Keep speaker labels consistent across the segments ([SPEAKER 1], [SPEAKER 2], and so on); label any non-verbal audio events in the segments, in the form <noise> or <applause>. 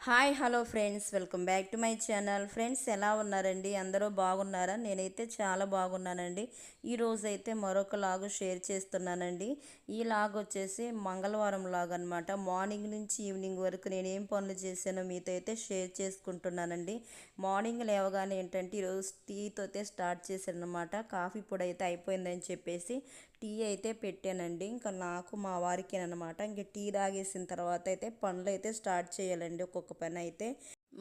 [SPEAKER 1] Hi hello friends. Welcome back to my channel. Friends ఎలా ఉన్నారండి? అందరూ బాగున్నారా? నేనైతే చాలా బాగున్నానండి. ఈరోజు అయితే మరొక లాగు షేర్ చేస్తున్నానండి. ఈ లాగ్ వచ్చేసి మంగళవారం లాగ్ అనమాట మార్నింగ్ నుంచి ఈవినింగ్ వరకు నేను ఏం పనులు చేశానో మీతో అయితే షేర్ చేసుకుంటున్నానండి. మార్నింగ్ లేవగానే ఏంటంటే ఈరోజు టీతో అయితే స్టార్ట్ చేశాను అనమాట కాఫీ పొడి అయితే అయిపోయిందని చెప్పేసి టీ అయితే పెట్టానండి. ఇంకా నాకు మా వారికి అనమాట ఇంక టీ తాగేసిన తర్వాత అయితే పనులు అయితే స్టార్ట్ చేయాలండి. ఒక్కొక్క పని అయితే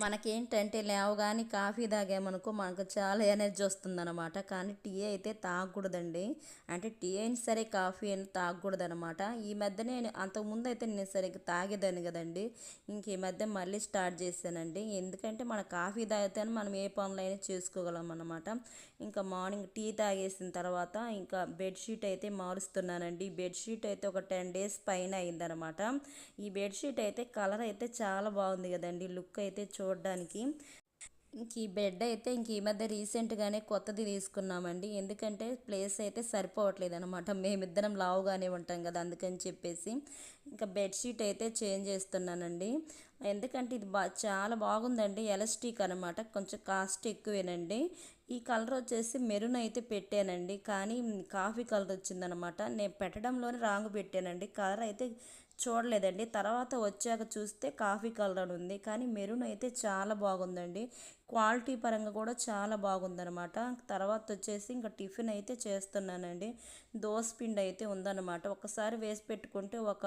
[SPEAKER 1] మనకేంటంటే లేవగానే కాఫీ తాగామనుకో మనకు చాలా ఎనర్జీ వస్తుందన్నమాట. కానీ టీ అయితే తాగకూడదండి. అంటే టీ అయినా సరే కాఫీ అయినా తాగకూడదనమాట ఈ మధ్య నేను అంతకుముందు అయితే నేను సరిగ్గా తాగేదాన్ని కదండి. ఇంక ఈ మధ్య మళ్ళీ స్టార్ట్ చేశానండి. ఎందుకంటే మన కాఫీ తాగితేనే మనం ఏ పనులైనా చేసుకోగలం అనమాట ఇంకా మార్నింగ్ టీ తాగేసిన తర్వాత ఇంకా బెడ్షీట్ అయితే మారుస్తున్నానండి. బెడ్షీట్ అయితే ఒక టెన్ డేస్ పైన అయిందనమాట ఈ బెడ్షీట్ అయితే కలర్ అయితే చాలా బాగుంది కదండి. లుక్ అయితే చూ చూడడానికి. ఇంక ఈ బెడ్ అయితే ఇంక ఈ మధ్య రీసెంట్గానే కొత్తది తీసుకున్నామండి. ఎందుకంటే ప్లేస్ అయితే సరిపోవట్లేదు అనమాట మేమిద్దరం లావుగానే ఉంటాం కదా అందుకని చెప్పేసి. ఇంకా బెడ్షీట్ అయితే చేంజ్ చేస్తున్నానండి. ఎందుకంటే ఇది బా చాలా బాగుందండి. ఎలాస్టిక్ అనమాట కొంచెం కాస్ట్ ఎక్కువేనండి. ఈ కలర్ వచ్చేసి మెరూన్ అయితే పెట్టానండి. కానీ కాఫీ కలర్ వచ్చిందనమాట నేను పెట్టడంలోనే రాంగ్ పెట్టానండి. కలర్ అయితే చూడలేదండి. తర్వాత వచ్చాక చూస్తే కాఫీ కలర్ ఉంది. కానీ మెరూన్ అయితే చాలా బాగుందండి. క్వాలిటీ పరంగా కూడా చాలా బాగుందనమాట తర్వాత వచ్చేసి ఇంకా టిఫిన్ అయితే చేస్తున్నానండి. దోశ పిండి అయితే ఉందన్నమాట. ఒకసారి వేసి పెట్టుకుంటే ఒక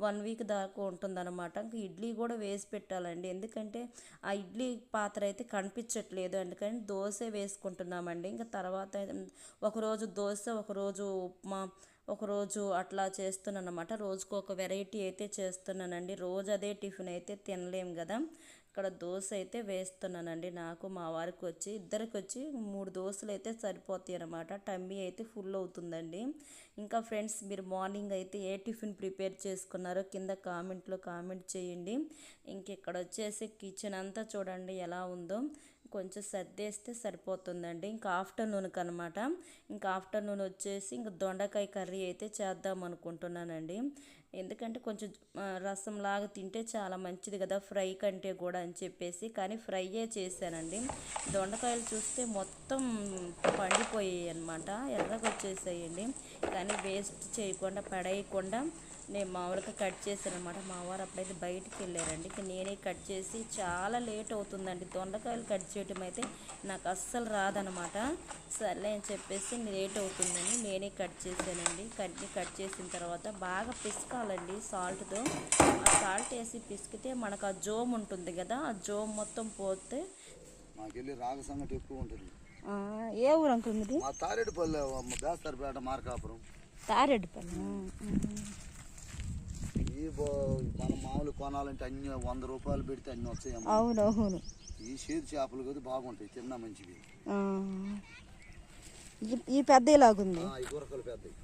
[SPEAKER 1] వన్ వీక్ దాకా ఉంటుందన్నమాట. ఇంకా ఇడ్లీ కూడా వేసి పెట్టాలండి. ఎందుకంటే ఆ ఇడ్లీ పాత్ర అయితే కనిపించట్లేదు. అందుకని దోశ వేసుకుంటున్నామండి. ఇంకా తర్వాత ఒకరోజు దోశ ఒకరోజు ఉప్మా ఒకరోజు అట్లా చేస్తున్నాను అనమాట రోజుకు ఒక వెరైటీ అయితే చేస్తున్నానండి. రోజు అదే టిఫిన్ అయితే తినలేం కదా. ఇక్కడ దోశ అయితే వేస్తున్నానండి. నాకు మా వారికి వచ్చి ఇద్దరికి వచ్చి మూడు దోశలు అయితే సరిపోతాయి అనమాట టమ్మీ అయితే ఫుల్ అవుతుందండి. ఇంకా ఫ్రెండ్స్ మీరు మార్నింగ్ అయితే ఏ టిఫిన్ ప్రిపేర్ చేసుకున్నారో కింద కామెంట్లో కామెంట్ చేయండి. ఇంక ఇక్కడ వచ్చేసి కిచెన్ అంతా చూడండి ఎలా ఉందో. కొంచెం సర్దేస్తే సరిపోతుందండి. ఇంకా ఆఫ్టర్నూన్కి అనమాట ఇంకా ఆఫ్టర్నూన్ వచ్చేసి ఇంకా దొండకాయ కర్రీ అయితే చేద్దాం అనుకుంటున్నానండి. ఎందుకంటే కొంచెం రసం లాగా తింటే చాలా మంచిది కదా ఫ్రై కంటే కూడా అని చెప్పేసి. కానీ ఫ్రైయే చేశానండి. దొండకాయలు చూస్తే మొత్తం పండిపోయాయి అనమాట ఎర్రగా వచ్చేసాయండి. కానీ వేస్ట్ చేయకుండా పడేయకుండా నేను మామూలుగా కట్ చేశాను అనమాట మా వారు అప్పుడైతే బయటికి వెళ్ళారండి. ఇక నేనే కట్ చేసి చాలా లేట్ అవుతుందండి. దొండకాయలు కట్ చేయటం అయితే నాకు అస్సలు రాదనమాట. సర్లే అని చెప్పేసి లేట్ అవుతుందని నేనే కట్ చేశానండి. కట్ని కట్ చేసిన తర్వాత బాగా పిసకాలండి సాల్ట్తో. ఆ సాల్ట్ వేసి పిసికితే మనకు ఆ జోమ్ ఉంటుంది కదా ఆ జోమ్ మొత్తం పోతే
[SPEAKER 2] రాగ సంగటి ఎక్కువ ఉంటుంది.
[SPEAKER 1] ఏ ఊరు అనుకుంది
[SPEAKER 2] మా తారేడుపల్లి బేస్తారపేట మార్కాపురం. బో- మనం మామూలు కొనాలంటే అన్ని వంద రూపాయలు పెడితే అన్ని వచ్చాయి
[SPEAKER 1] అవునవును.
[SPEAKER 2] ఈ చేతి చేపలు కదా బాగుంటాయి తిన్నా మంచివి.
[SPEAKER 1] ఈ పెద్ద ఇలాగుంది
[SPEAKER 2] గురకలు పెద్దవి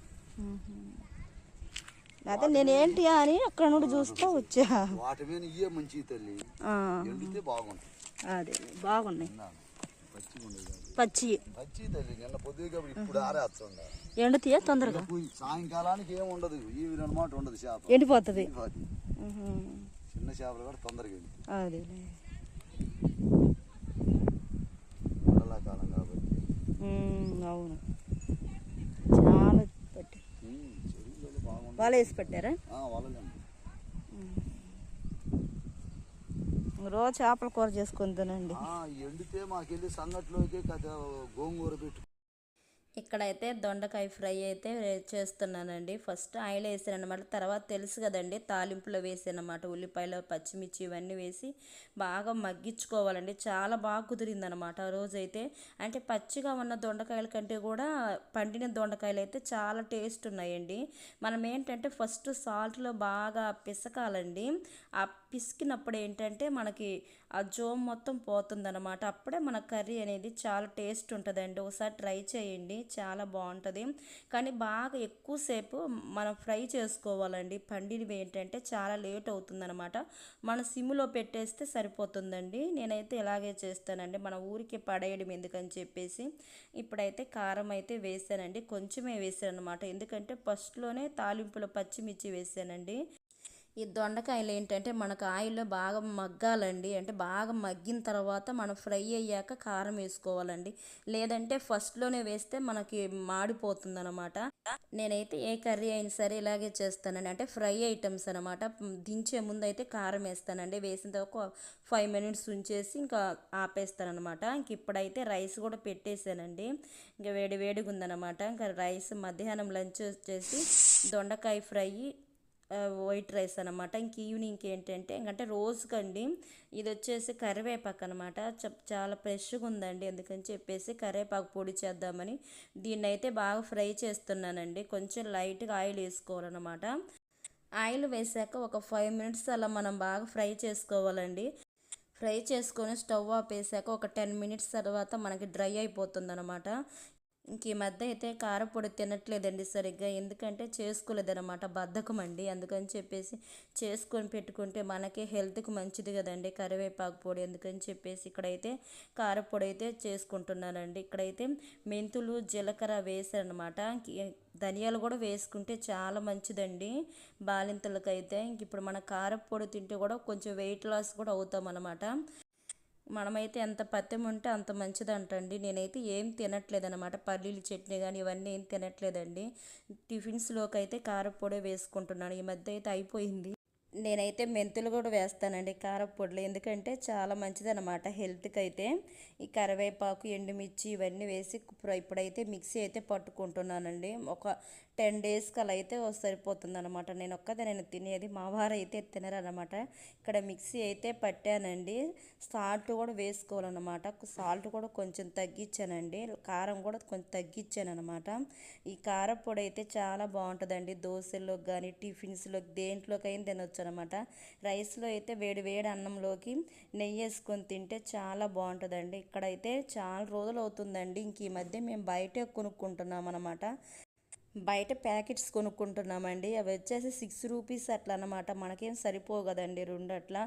[SPEAKER 1] అదే నేనేంటి అని అక్కడ నుండి చూస్తూ వచ్చా.
[SPEAKER 2] వాటి మీద ఇయ్యే మంచివి తల్లి. ఎండితే బాగుంటాయి.
[SPEAKER 1] అదే బాగున్నాయి. పచ్చి.
[SPEAKER 2] పచ్చి తల్లి నిన్న పొద్దుగా ఇప్పుడు ఆరేస్తుందా
[SPEAKER 1] ఎండుతాయా తొందరగా.
[SPEAKER 2] సాయంకాలానికి ఏం ఉండదు. ఈ అనమాట ఉండదు చేప.
[SPEAKER 1] ఎండిపోతుంది.
[SPEAKER 2] చిన్న చేపలు కూడా తొందరగా
[SPEAKER 1] అదే
[SPEAKER 2] కాబట్టి.
[SPEAKER 1] అవును. చాలా పట్టి. వాళ్ళు వేసి పెట్టారా? రోజు చేపల కూర చేసుకొని తినండి.
[SPEAKER 2] ఎండితే మాకెళ్ళి సంగట్లోకి గోంగూర పెట్టు
[SPEAKER 1] ఇక్కడైతే దొండకాయ ఫ్రై అయితే చేస్తున్నానండి. ఫస్ట్ ఆయిల్ వేసాను అనమాట తర్వాత తెలుసు కదండి తాలింపులో వేసాను అనమాట ఉల్లిపాయలు పచ్చిమిర్చి ఇవన్నీ వేసి బాగా మగ్గించుకోవాలండి. చాలా బాగా కుదిరింది అనమాట ఆ రోజైతే. అంటే పచ్చిగా ఉన్న దొండకాయల కంటే కూడా పండిన దొండకాయలు అయితే చాలా టేస్ట్ ఉన్నాయండి. మనం ఏంటంటే ఫస్ట్ సాల్ట్లో బాగా పిసకాలండి. ఆ పిసికినప్పుడు ఏంటంటే మనకి ఆ జోమ్ మొత్తం పోతుందన్నమాట. అప్పుడే మన కర్రీ అనేది చాలా టేస్ట్ ఉంటుందండి. ఒకసారి ట్రై చేయండి. చాలా బాగుంటుంది. కానీ బాగా ఎక్కువసేపు మనం ఫ్రై చేసుకోవాలండి. పండినవి ఏంటంటే చాలా లేట్ అవుతుందన్నమాట. మన సిమ్లో పెట్టేస్తే సరిపోతుందండి. నేనైతే ఇలాగే చేస్తానండి. మన ఊరికి పడేయడం ఎందుకని చెప్పేసి. ఇప్పుడైతే కారం అయితే వేసానండి. కొంచెమే వేసాను అనమాట ఎందుకంటే ఫస్ట్లోనే తాలింపులో పచ్చిమిర్చి వేసానండి. ఈ దొండకాయలు ఏంటంటే మనకు ఆయిల్లో బాగా మగ్గాలండి. అంటే బాగా మగ్గిన తర్వాత మనం ఫ్రై అయ్యాక కారం వేసుకోవాలండి. లేదంటే ఫస్ట్లోనే వేస్తే మనకి మాడిపోతుంది అనమాట నేనైతే ఏ కర్రీ అయినా సరే ఇలాగే చేస్తానండి. అంటే ఫ్రై ఐటమ్స్ అనమాట దించే ముందు అయితే కారం వేస్తానండి. వేసిన తర్వాత ఒక ఫైవ్ మినిట్స్ ఉంచేసి ఇంకా ఆపేస్తానమాట ఇంక ఇప్పుడైతే రైస్ కూడా పెట్టేశానండి. ఇంకా వేడి వేడిగా ఉందన్నమాట ఇంకా రైస్ మధ్యాహ్నం లంచ్ వచ్చేసి దొండకాయ ఫ్రై వైట్ రైస్ అనమాట ఇంక ఈవినింగ్ ఏంటంటే ఇంకంటే రోజుకండి ఇది వచ్చేసి కరివేపాకు అనమాట చాలా ఫ్రెష్గా ఉందండి. అందుకని చెప్పేసి కరివేపాకు పొడి చేద్దామని దీన్ని అయితే బాగా ఫ్రై చేస్తున్నానండి. కొంచెం లైట్గా ఆయిల్ వేసుకోవాలన్నమాట. ఆయిల్ వేసాక ఒక ఫైవ్ మినిట్స్ అలా మనం బాగా ఫ్రై చేసుకోవాలండి. ఫ్రై చేసుకొని స్టవ్ ఆపేసాక ఒక టెన్ మినిట్స్ తర్వాత మనకి డ్రై అయిపోతుంది అనమాట ఇంక ఈ మధ్య అయితే కారపొడి తినట్లేదండి సరిగ్గా. ఎందుకంటే చేసుకోలేదన్నమాట బద్ధకం అండి అందుకని చెప్పేసి చేసుకొని పెట్టుకుంటే మనకి హెల్త్కి మంచిది కదండి కరివేపాకు పొడి. ఎందుకని చెప్పేసి ఇక్కడైతే కారపొడి అయితే చేసుకుంటున్నానండి. ఇక్కడైతే మెంతులు జీలకర్ర వేసారనమాట ధనియాలు కూడా వేసుకుంటే చాలా మంచిదండి బాలింతలకైతే. ఇంక ఇప్పుడు మన కారపొడి తింటే కూడా కొంచెం వెయిట్ లాస్ కూడా అవుతాం అనమాట మనమైతే ఎంత పత్యం ఉంటే అంత మంచిదంటండి. నేనైతే ఏం తినట్లేదు అనమాట పల్లీలు చట్నీ కానీ ఇవన్నీ ఏం తినట్లేదండి. టిఫిన్స్లోకి అయితే కారపొడి వేసుకుంటున్నాను. ఈ మధ్య అయితే అయిపోయింది. నేనైతే మెంతులు కూడా వేస్తానండి కారపొడిలో ఎందుకంటే చాలా మంచిదన్నమాట హెల్త్కి అయితే ఈ కరివేపాకు ఎండుమిర్చి ఇవన్నీ వేసి ఇప్పుడు- ఇప్పుడైతే మిక్సీ అయితే పట్టుకుంటున్నానండి. ఒక టెన్ డేస్కి అలా అయితే సరిపోతుంది అనమాట నేను ఒక్కదే నేను తినేది మా వారు అయితే తినరనమాట ఇక్కడ మిక్సీ అయితే పట్టానండి. సాల్ట్ కూడా వేసుకోవాలన్నమాట. సాల్ట్ కూడా కొంచెం తగ్గించానండి. కారం కూడా కొంచెం తగ్గించాను అనమాట ఈ కారపొడి అయితే చాలా బాగుంటుందండి. దోశల్లోకి కానీ టిఫిన్స్లోకి దేంట్లోకైనా తినొచ్చు అనమాట రైస్లో అయితే వేడి వేడి అన్నంలోకి నెయ్యి వేసుకొని తింటే చాలా బాగుంటుందండి. ఇక్కడైతే చాలా రోజులు అవుతుందండి. ఇంక ఈ మధ్య మేము బయటే కొనుక్కుంటున్నాం అనమాట బయట ప్యాకెట్స్ కొనుక్కుంటున్నామండి. అవి వచ్చేసి సిక్స్ రూపీస్ అట్లా అనమాట మనకేం సరిపోవు కదండి రెండు అట్లా.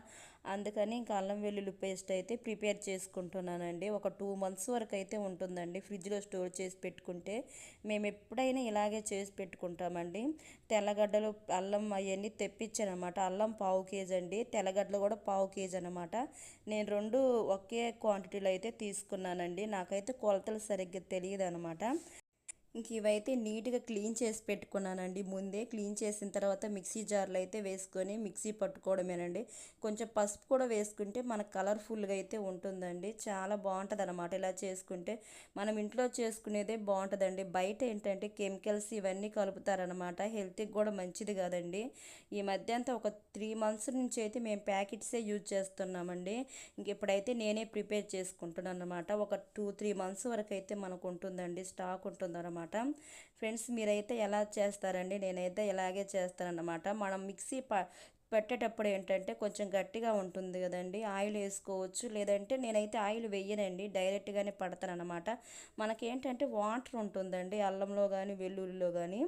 [SPEAKER 1] అందుకని ఇంకా అల్లం వెల్లుల్లి పేస్ట్ అయితే ప్రిపేర్ చేసుకుంటున్నానండి. ఒక టూ మంత్స్ వరకు అయితే ఉంటుందండి ఫ్రిడ్జ్లో స్టోర్ చేసి పెట్టుకుంటే. మేము ఎప్పుడైనా ఇలాగే చేసి పెట్టుకుంటామండి. తెల్లగడ్డలు అల్లం అవన్నీ తెప్పించానమాట అల్లం పావు కేజీ అండి. తెల్లగడ్డలు కూడా పావు కేజీ అనమాట నేను రెండు ఒకే క్వాంటిటీలో అయితే తీసుకున్నానండి. నాకైతే కొలతలు సరిగ్గా తెలియదు అనమాట ఇంక ఇవైతే నీట్గా క్లీన్ చేసి పెట్టుకున్నానండి. ముందే క్లీన్ చేసిన తర్వాత మిక్సీ జార్లో అయితే వేసుకొని మిక్సీ పట్టుకోవడమేనండి. కొంచెం పసుపు కూడా వేసుకుంటే మనకు కలర్ఫుల్గా అయితే ఉంటుందండి. చాలా బాగుంటుంది అనమాట ఇలా చేసుకుంటే. మనం ఇంట్లో చేసుకునేదే బాగుంటుందండి. బయట ఏంటంటే కెమికల్స్ ఇవన్నీ కలుపుతారనమాట హెల్త్కి కూడా మంచిది కాదండి. ఈ మధ్య అంతా ఒక త్రీ మంత్స్ నుంచి అయితే మేము ప్యాకెట్సే యూజ్ చేస్తున్నామండి. ఇంక ఇప్పుడైతే నేనే ప్రిపేర్ చేసుకుంటున్నాను అనమాట ఒక టూ త్రీ మంత్స్ వరకు అయితే మనకు ఉంటుందండి. స్టాక్ ఉంటుందన్నమాట. ఫ్రెండ్స్ మీరైతే ఎలా చేస్తారండి? నేనైతే ఇలాగే చేస్తానన్నమాట. మనం మిక్సీ ప పెట్టేటప్పుడు ఏంటంటే కొంచెం గట్టిగా ఉంటుంది కదండి. ఆయిల్ వేసుకోవచ్చు. లేదంటే నేనైతే ఆయిల్ వేయనండి. డైరెక్ట్గానే పడతానన్నమాట. మనకేంటంటే వాటర్ ఉంటుందండి. అల్లంలో కానీ వెల్లుల్లిలో కానీ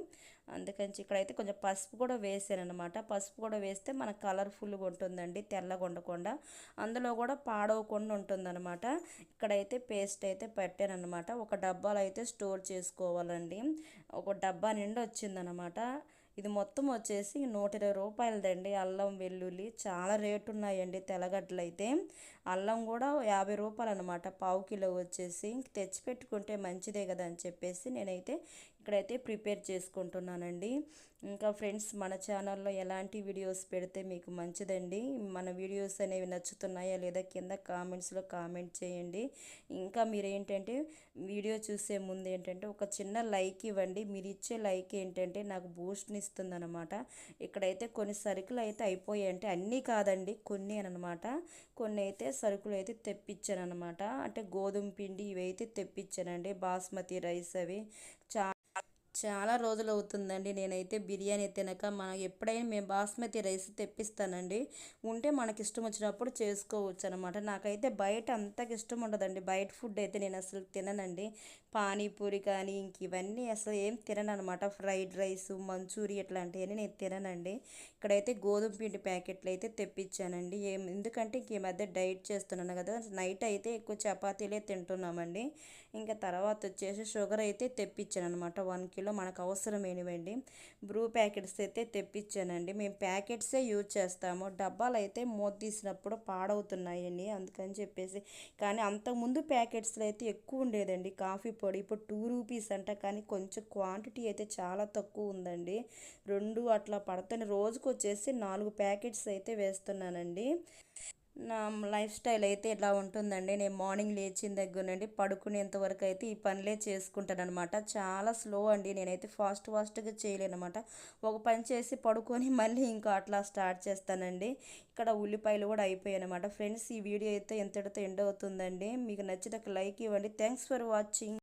[SPEAKER 1] అందుకని ఇక్కడైతే కొంచెం పసుపు కూడా వేసాను అనమాట పసుపు కూడా వేస్తే మనకు కలర్ఫుల్గా ఉంటుందండి. తెల్లగా ఉండకుండా. అందులో కూడా పాడవకుండా ఉంటుందన్నమాట. ఇక్కడైతే పేస్ట్ అయితే పెట్టాను అనమాట ఒక డబ్బాలో అయితే స్టోర్ చేసుకోవాలండి. ఒక డబ్బా నిండా వచ్చిందనమాట ఇది మొత్తం వచ్చేసి నూట ఇరవై రూపాయలదండి. అల్లం వెల్లుల్లి చాలా రేటు ఉన్నాయండి తెల్లగడ్డలు అయితే అల్లం కూడా యాభై రూపాయలు అనమాట పావు కిలో వచ్చేసి. తెచ్చి పెట్టుకుంటే మంచిదే కదా అని చెప్పేసి నేనైతే ఇక్కడైతే ప్రిపేర్ చేసుకుంటున్నానండి. ఇంకా ఫ్రెండ్స్ మన ఛానల్లో ఎలాంటి వీడియోస్ పెడితే మీకు మంచిదండి? మన వీడియోస్ అనేవి నచ్చుతున్నాయా లేదా కింద కామెంట్స్లో కామెంట్ చేయండి. ఇంకా మీరు ఏంటంటే వీడియో చూసే ముందు ఏంటంటే ఒక చిన్న లైక్ ఇవ్వండి. మీరు ఇచ్చే లైక్ ఏంటంటే నాకు బూస్ట్ని ఇస్తుందన్నమాట. ఇక్కడైతే కొన్ని సరుకులు అయితే అయిపోయాయి. అంటే అన్నీ కాదండి కొన్ని అనమాట. కొన్ని అయితే సరుకులు అయితే తెప్పించాను అనమాట అంటే గోధుమ పిండి ఇవైతే తెప్పించానండి. బాస్మతి రైస్ అవి చా చాలా రోజులు అవుతుందండి నేనైతే బిర్యానీ తినక మనం ఎప్పుడైనా మేము బాస్మతి రైస్ తెప్పిస్తానండి. ఉంటే మనకి ఇష్టం వచ్చినప్పుడు చేసుకోవచ్చు అనమాట నాకైతే బయట అంతకి ఇష్టం ఉండదండి బయట ఫుడ్ అయితే నేను అసలు తిననండి. పానీపూరి కానీ ఇంక ఇవన్నీ అసలు ఏం తినను అనమాట ఫ్రైడ్ రైస్ మంచూరి ఇట్లాంటివన్నీ నేను తిననండి. ఇక్కడైతే గోధుమ పిండి ప్యాకెట్లు అయితే తెప్పించానండి ఏం ఎందుకంటే ఇంక ఈ మధ్య డైట్ చేస్తున్నాను కదా. నైట్ అయితే ఎక్కువ చపాతీలే తింటున్నామండి. ఇంకా తర్వాత వచ్చేసి షుగర్ అయితే తెప్పించాను అనమాట వన్ కిలో మనకు అవసరమైనవండి బ్రూ ప్యాకెట్స్ అయితే తెప్పించానండి. మేము ప్యాకెట్సే యూజ్ చేస్తాము. డబ్బాలు అయితే మూత తీసినప్పుడు పాడవుతున్నాయండి. అందుకని చెప్పేసి కానీ అంతకుముందు ప్యాకెట్స్లో అయితే ఎక్కువ ఉండేదండి. కాఫీ పొడి ఇప్పుడు టూ రూపీస్ అంట. కానీ కొంచెం క్వాంటిటీ అయితే చాలా తక్కువ ఉందండి. రెండు అట్లా పడుతుంది రోజుకు వచ్చేసి నాలుగు ప్యాకెట్స్ అయితే వేస్తున్నానండి. నా లైఫ్ స్టైల్ అయితే ఇలా ఉంటుందండి? నేను మార్నింగ్ లేచిన దగ్గర నుండి పడుకునేంత వరకు అయితే ఈ పనులే చేసుకుంటాను అనమాట చాలా స్లో అండి. నేనైతే ఫాస్ట్ ఫాస్ట్గా చేయలేనమాట ఒక పని చేసి పడుకొని <laughs> మళ్ళీ ఇంకా అట్లా స్టార్ట్ చేస్తానండి. ఇక్కడ ఉల్లిపాయలు కూడా అయిపోయాయి అనమాట ఫ్రెండ్స్ ఈ వీడియో అయితే ఎంతటితో ఎండ్ అవుతుందండి? మీకు నచ్చితే ఒక లైక్ ఇవ్వండి. Thanks for watching.